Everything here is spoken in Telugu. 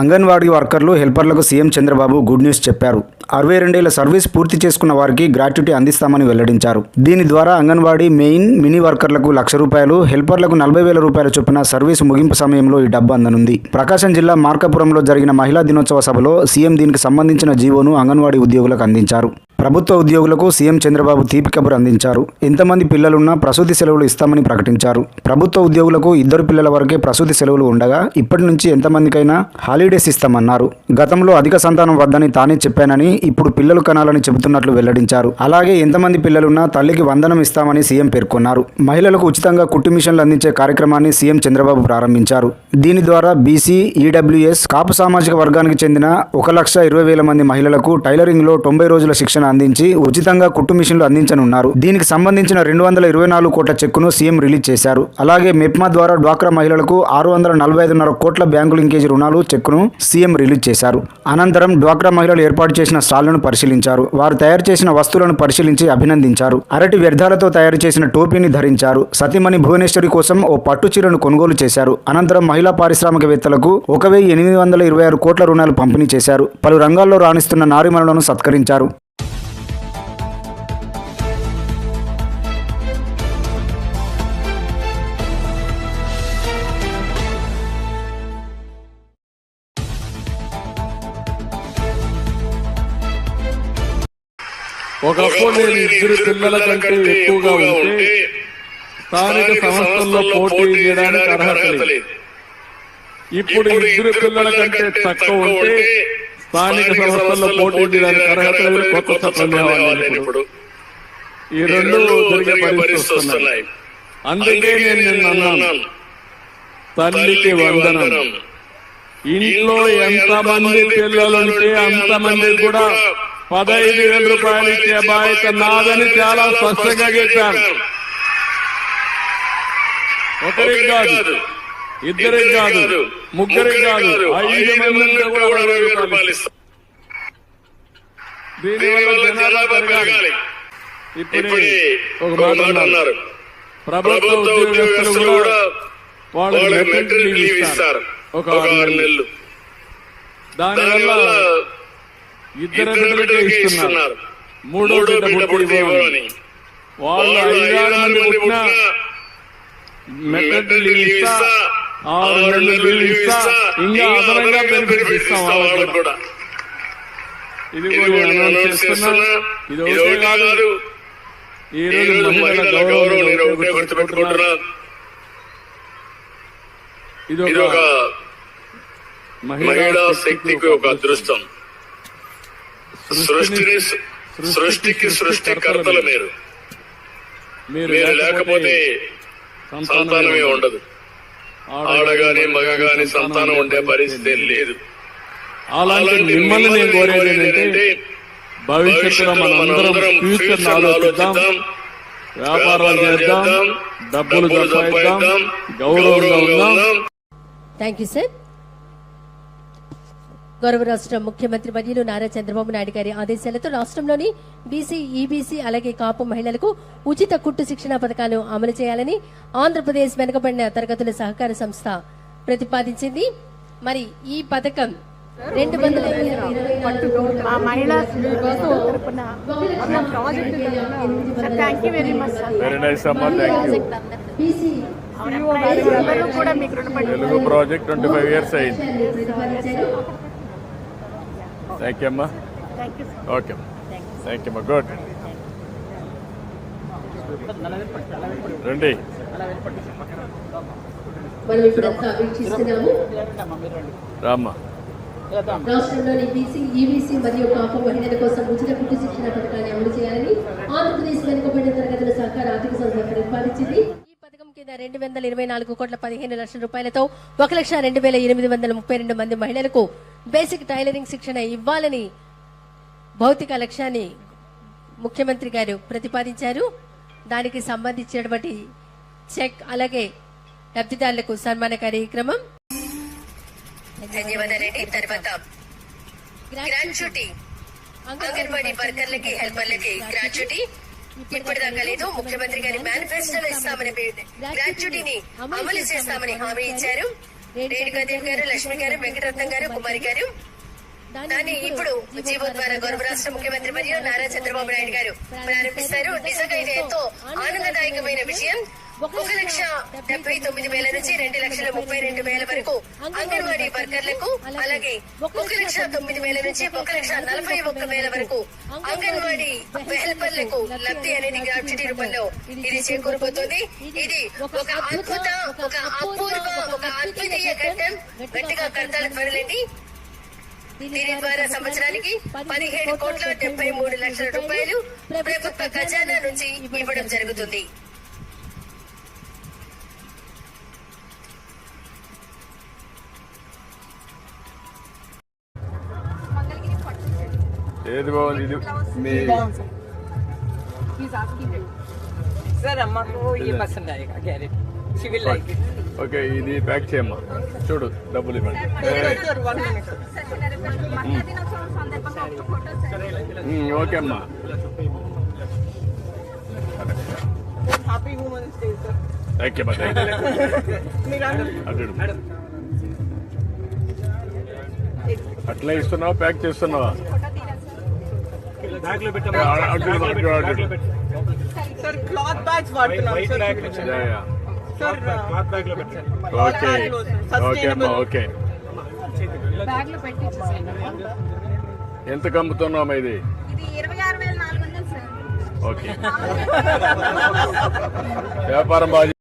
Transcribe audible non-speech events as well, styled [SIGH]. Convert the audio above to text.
అంగన్వాడీ వర్కర్లు హెల్పర్లకు సీఎం చంద్రబాబు గుడ్ న్యూస్ చెప్పారు. అరవై రెండేళ్ళ సర్వీస్ పూర్తి చేసుకున్న వారికి గ్రాట్యుటీ అందిస్తామని వెల్లడించారు. దీని ద్వారా అంగన్వాడీ మెయిన్ మినీ వర్కర్లకు లక్ష రూపాయలు హెల్పర్లకు నలభై వేల రూపాయల చొప్పున సర్వీసు ముగింపు సమయంలో ఈ డబ్బు అందనుంది. ప్రకాశం జిల్లా మార్కాపురంలో జరిగిన మహిళా దినోత్సవ సభలో సీఎం దీనికి సంబంధించిన జీవోను అంగన్వాడీ ఉద్యోగులకు అందించారు. ప్రభుత్వ ఉద్యోగులకు సీఎం చంద్రబాబు తీపి కబురు అందించారు. ఎంతమంది పిల్లలున్నా ప్రసూతి సెలవులు ఇస్తామని ప్రకటించారు. ప్రభుత్వ ఉద్యోగులకు ఇద్దరు పిల్లల వరకే ప్రసూతి సెలవులు ఉండగా ఇప్పటి నుంచి ఎంతమందికైనా హాలిడేస్ ఇస్తామన్నారు. గతంలో అధిక సంతానం వద్దని తానే చెప్పానని ఇప్పుడు పిల్లలు కనాలని చెబుతున్నట్లు వెల్లడించారు. అలాగే ఎంతమంది పిల్లలున్నా తల్లికి వందనం ఇస్తామని సీఎం పేర్కొన్నారు. మహిళలకు ఉచితంగా కుట్టు మిషన్లు అందించే కార్యక్రమాన్ని సీఎం చంద్రబాబు ప్రారంభించారు. దీని ద్వారా బీసీ ఈడబ్ల్యూఎస్ కాపు సామాజిక వర్గానికి చెందిన ఒక లక్ష ఇరవై వేల మంది మహిళలకు టైలరింగ్లో తొంభై రోజుల శిక్షణ అందించి ఉచితంగా కుట్టు మిషన్లు అందించనున్నారు. దీనికి సంబంధించిన రెండు వందల ఇరవై నాలుగు కోట్ల చెక్కును సీఎం రిలీజ్ చేశారు. అలాగే మెప్మా ద్వారా డ్వాక్రా మహిళలకు ఆరు వందల నలభై ఐదున్నర కోట్ల బ్యాంకు లింకేజ్ రుణాలు చెక్కును సీఎం రిలీజ్ చేశారు. అనంతరం డ్వాక్రా మహిళలు ఏర్పాటు చేసిన స్టాళ్ళను పరిశీలించారు. వారు తయారు చేసిన వస్తువులను పరిశీలించి అభినందించారు. అరటి వ్యర్థాలతో తయారు చేసిన టోపీని ధరించారు. సతీమణి భువనేశ్వరి కోసం ఓ పట్టు చీరను కొనుగోలు చేశారు. అనంతరం మహిళా పారిశ్రామికవేత్తలకు ఒక వెయ్యి ఎనిమిది వందల ఇరవై ఆరు కోట్ల రుణాలు పంపిణీ చేశారు. పలు రంగాల్లో రాణిస్తున్న నారిమణులను సత్కరించారు. ఒకప్పుడు నేను ఇద్దరు పిల్లల కంటే ఎక్కువగా ఉంటే స్థానిక సంస్థల్లో పోటీ చేయడానికి అర్హత లేదు. ఇప్పుడు ఇద్దరు పిల్లల కంటే తక్కువ ఉంటే స్థానిక సంస్థల్లో పోటీ చేయడానికి అర్హత లేదు. కొత్త చట్టం ఇప్పుడు. ఈ రెండు జరిగే పరిస్థితి వస్తున్నాయి. అందుకే నేను నిన్న అన్నాను. తల్లికి వందనం. ఇంట్లో ఎంత మంది పిల్లలుంటే అంతమంది కూడా పదహైదు వేల రూపాయలు ఇచ్చే బాధ్యత నాదని చాలా స్పష్టంగా చెప్పాను ఒకరికి కాదు ఇద్దరికి కాదు ముగ్గురికి కాదు ఐదు మంది కూడా. దీనివల్ల జనాభా పెరగాలి. ఇప్పుడే ఒక మాట అన్నారు. ప్రభుత్వ ఉద్యోగస్తులు కూడా ఇస్తారు. ఒక ఆరు నెలలు. దానివల్ల ఇద్దరు బిడ్డలకే ఇస్తున్నారు. మూడో బిడ్డ పుట్టి ఇవ్వమని. వాళ్ళు ఐదారు మంది పుట్టినా మెట్రిక్ లీవ్ ఇస్తా. ఆరు నెలలు లీవ్ ఇస్తా. ఇంకా అదనంగా బెనిఫిట్ ఇస్తాం వాళ్ళకి కూడా. ఇది కూడా నేను అనౌన్స్ చేస్తున్నా. ఇది ఒకటే కాదు. ఈ రోజు మహిళల గౌరవం నేను ఒకటే గుర్తుపెట్టుకుంటున్నా. ఇది ఒక మహిళా శక్తికి ఒక అదృష్టం. సృష్టిని సృష్టికి సృష్టికర్తలు మీరు మీరు లేకపోతే సంతానమే ఉండదు. ఆడగాని మగగాని సంతానం ఉండే పరిస్థితి లేదు. అలాంటి మిమ్మల్ని నేను కోరేది ఏంటంటే భవిష్యత్తులో మనందరం ఫ్యూచర్ ఆలోచిద్దాం వ్యాపారాలు చేద్దాం డబ్బులు సంపాదిద్దాం గౌరవంగా ఉందాం. థ్యాంక్ యూ సార్ గౌరవ రాష్ట్ర ముఖ్యమంత్రి వర్యులు నారా చంద్రబాబు నాయుడు గారి ఆదేశాలతో రాష్ట్రంలోని బీసీ ఈబీసీ అలాగే కాపు మహిళలకు ఉచిత కుట్టు శిక్షణ పథకాలు అమలు చేయాలని ఆంధ్రప్రదేశ్ వెనుకబడిన తరగతుల సహకార సంస్థ ప్రతిపాదించింది. మరి ఈ పథకం రెండు వందల BC Telugu project twenty five years అయింది. థ్యాంక్ యూ అమ్మా thank you okay thank you అమ్మా గుడ్ రండి. రామ్మా. రాష్ట్రంలోని బీసీ ఈబీసీ మరియు కాపు మహిళల కోసం ఉచిత కుట్టు శిక్షణ పథకాన్ని అమలు చేయాలని ఆంధ్రప్రదేశ్ వెనుకబడిన తరగతుల సహకార ఆర్థిక సంస్థ ప్రతిపాదించింది ఈ పథకం కింద రెండు వందల ఇరవై నాలుగు కోట్ల పదిహేను లక్షల రూపాయలతో ఒక లక్ష రెండు వేల ఎనిమిది వందల ముప్పై రెండు మంది మహిళలకు బేసిక్ టైలరింగ్ శిక్షణ ఇవ్వాలని భౌతిక లక్ష్యాన్ని ముఖ్యమంత్రి గారు ప్రతిపాదించారు. దానికి సంబంధించినటువంటి చెక్ అలాగే లబ్ధిదారులకు సన్మాన కార్యక్రమం ధన్యవాదాలండి తర్వాత గ్రాట్యుటీ. అంగన్వాడీ వర్కర్లకి హెల్పర్లకి గ్రాట్యుటీ. ఇప్పటిదాకా లేదు. ముఖ్యమంత్రి గారి మేనిఫెస్టోలో ఇస్తామని గ్రాట్యుటీని అమలు చేస్తామని హామీ ఇచ్చారు. రేణుకా గారు లక్ష్మి గారు వెంకటరత్నం గారు కుమారి గారు దాన్ని ఇప్పుడు జీవో ద్వారా గౌరవ రాష్ట్ర ముఖ్యమంత్రి మరియు నారా చంద్రబాబు నాయుడు గారు ప్రారంభిస్తారు. నిజంగా ఇది ఎంతో ఆనందదాయకమైన విషయం ఒక లక్ష డెబ్బై తొమ్మిది వేల నుంచి రెండు లక్షల ముప్పై రెండు వేల వరకు అంగన్వాడీ వర్కర్లకు అలాగే ఒక లక్ష తొమ్మిది వేల నుంచి ఒక లక్ష నలభై ఒక్క వేల వరకు అంగన్వాడీ హెల్పర్లకు లబ్ధి అనేది గ్రాట్యుటీ రూపంలో ఇది చేకూరబోతుంది. ఇది ఒక అద్భుత ఒక అపూర్వ ఒక అద్వితీయ ఘట్టం. గట్టిగా కడతాల త్వరలండి. దీని ద్వారా సంవత్సరానికి పదిహేడు కోట్ల డెబ్బై మూడు లక్షల రూపాయలు ప్రభుత్వ ఖజానా నుంచి ఇవ్వడం జరుగుతుంది. సార్ మాకు ఈ బస్ ఉన్నాయి guarantee civil will like okay ఇది ప్యాక్ చేయమ్మా. చూడు డబ్బులు ఇవ్వండి. ఓకే అమ్మా. ఓకే అట్లా ఇస్తున్నావా ప్యాక్ చేస్తున్నావా? ఓకే ఓకే అమ్మా ఓకే ఎంత అమ్ముతున్నామా ఇది? ఓకే [LAUGHS] వ్యాపారం బాగా